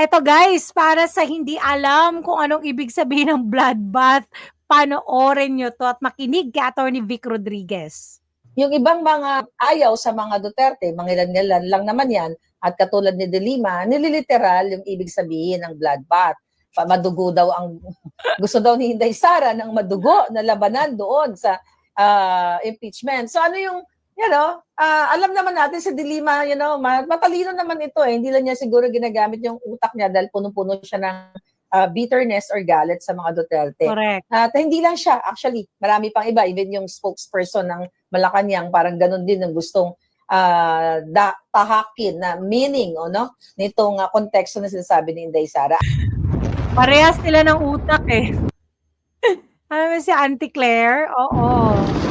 Eto guys, para sa hindi alam kung anong ibig sabihin ng bloodbath, panoorin niyo 'to at makinig kay Attorney Vic Rodriguez. Yung ibang mga ayaw sa mga Duterte, mangilan-ngilan lang naman yan, at katulad ni De Lima, nililiteral yung ibig sabihin ng bloodbath. Madugo daw ang, gusto daw ni Inday Sara ng madugo na labanan doon sa ah, impeachment. So ano yung, you know, ah, alam naman natin si De Lima, you know, ma- matalino naman ito eh. Hindi lang niya siguro ginagamit yung utak niya dahil punong-puno siya ng ah, bitterness or galit sa mga Duterte. Correct. At hindi lang siya, actually, marami pang iba, even yung spokesperson ng Malacanang, parang ganun din ang gustong ah, da, tahakin na meaning, o no, nitong ah, konteksto na sinasabi ni Inday Sara. Parehas sila ng utak eh. Mo si Auntie Claire? Oo.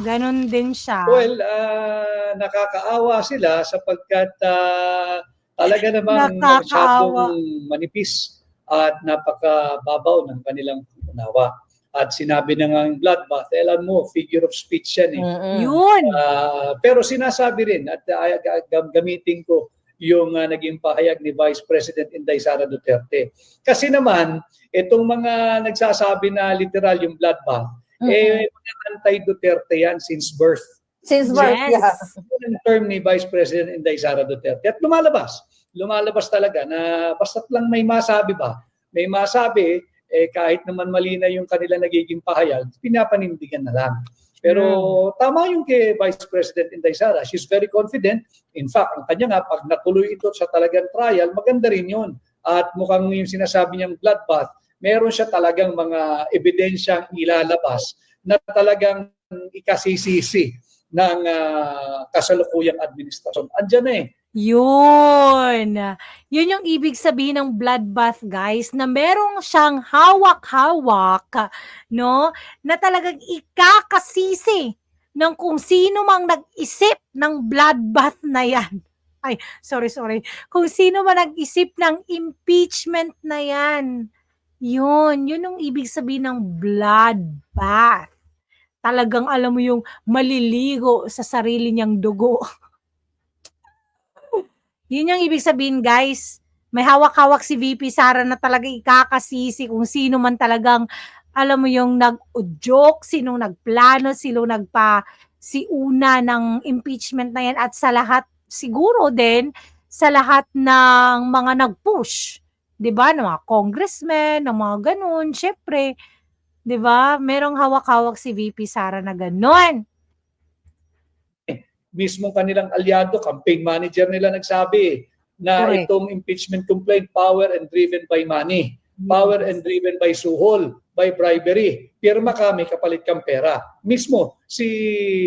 Ganon din siya. Well, ah, nakakaawa sila sapagkat ah, talaga namang Nakakaawa. masyadong manipis at napakababaw ng kanilang unawa. At sinabi na nga ang bloodbath, alam mo, figure of speech yan eh. Mm-mm. Yun. Ah, pero sinasabi rin at ga- gamitin ko yung ah, naging pahayag ni Vice President Inday Sara Duterte. Kasi naman, itong mga nagsasabi na literal yung bloodbath, Mm-mm. eh, mga anti-Duterte yan since birth. Since birth, Yes. yeah. Yun ang term ni Vice President Inday Sara Duterte. At lumalabas. Lumalabas talaga na basta't lang may masabi ba, may masabi, eh, kahit naman mali na yung kanila nagiging pahayag, pinapanindigan na lang. Pero tama yung kay Vice President Inday Sara. She's very confident. In fact, ang kanya nga, pag natuloy ito sa talagang trial, maganda rin yun. At mukhang yung sinasabi niyang bloodbath, meron siya talagang mga ebidensyang ilalabas na talagang ikasisisi ng ah, kasalukuyang administrasyon. Andyan na eh. Yun. Yun yung ibig sabihin ng bloodbath, guys, na merong siyang hawak-hawak, no? Na talagang ikakasisi ng kung sino mang nag-isip ng bloodbath na yan. Ay, sorry, sorry. Kung sino man nag-isip ng impeachment na yan. Yun, yun yung ibig sabihin ng bloodbath. Talagang alam mo yung maliligo sa sarili niyang dugo. Yun yung ibig sabihin, guys. May hawak-hawak si VP Sara na talaga ikakasisi kung sino man talagang, alam mo yung nag-joke, sinong nagplano, sino nagpa si una ng impeachment na yan at sa lahat, siguro din, sa lahat ng mga nag-push. 'Di ba ng mga congressmen, ng mga ganun, syempre, 'di ba? Merong hawak-hawak si VP Sara na ganun. Mismong kanilang alyado, campaign manager nila nagsabi na Correct. itong impeachment complaint power and driven by money. Power and driven by suhol, by bribery. Pirma kami kapalit kang pera. Mismo si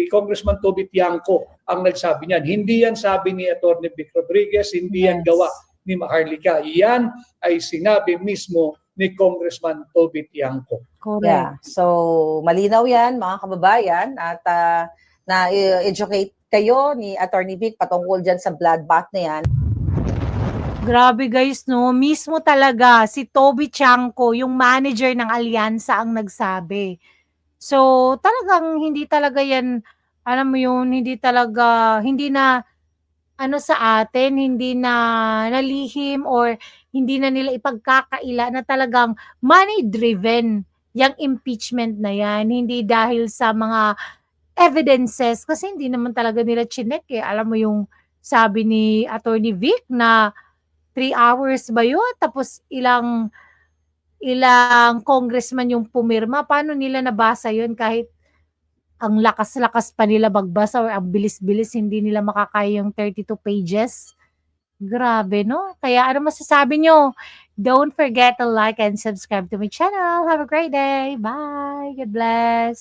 Congressman Toby Tiangco ang nagsabi niyan. Hindi yan sabi ni Atty. Vic Rodriguez, hindi yan Yes. gawa ni Maharlika. Yan ay sinabi mismo ni Congressman Toby Tiangco. Correct. Yeah. So, malinaw yan, mga kababayan. At ah, na-educate kayo ni Attorney Vic patungkol dyan sa bloodbath na yan. Grabe guys, no? Mismo talaga si Toby Chanko, yung manager ng Alyansa ang nagsabi. So, talagang hindi talaga yan, alam mo yun, hindi talaga, hindi na, ano sa atin, hindi na nalihim or hindi na nila ipagkakaila na talagang money-driven yung impeachment na yan. Hindi dahil sa mga evidences, kasi hindi naman talaga nila chinek eh. Alam mo yung sabi ni Attorney Vic na 3 hours ba yun? Tapos ilang ilang congressman yung pumirma. Paano nila nabasa yun kahit ang lakas-lakas pa nila magbasa or ang bilis-bilis hindi nila makakaya yung 32 pages? Grabe, no? Kaya ano masasabi nyo? Don't forget to like and subscribe to my channel. Have a great day. Bye. God bless.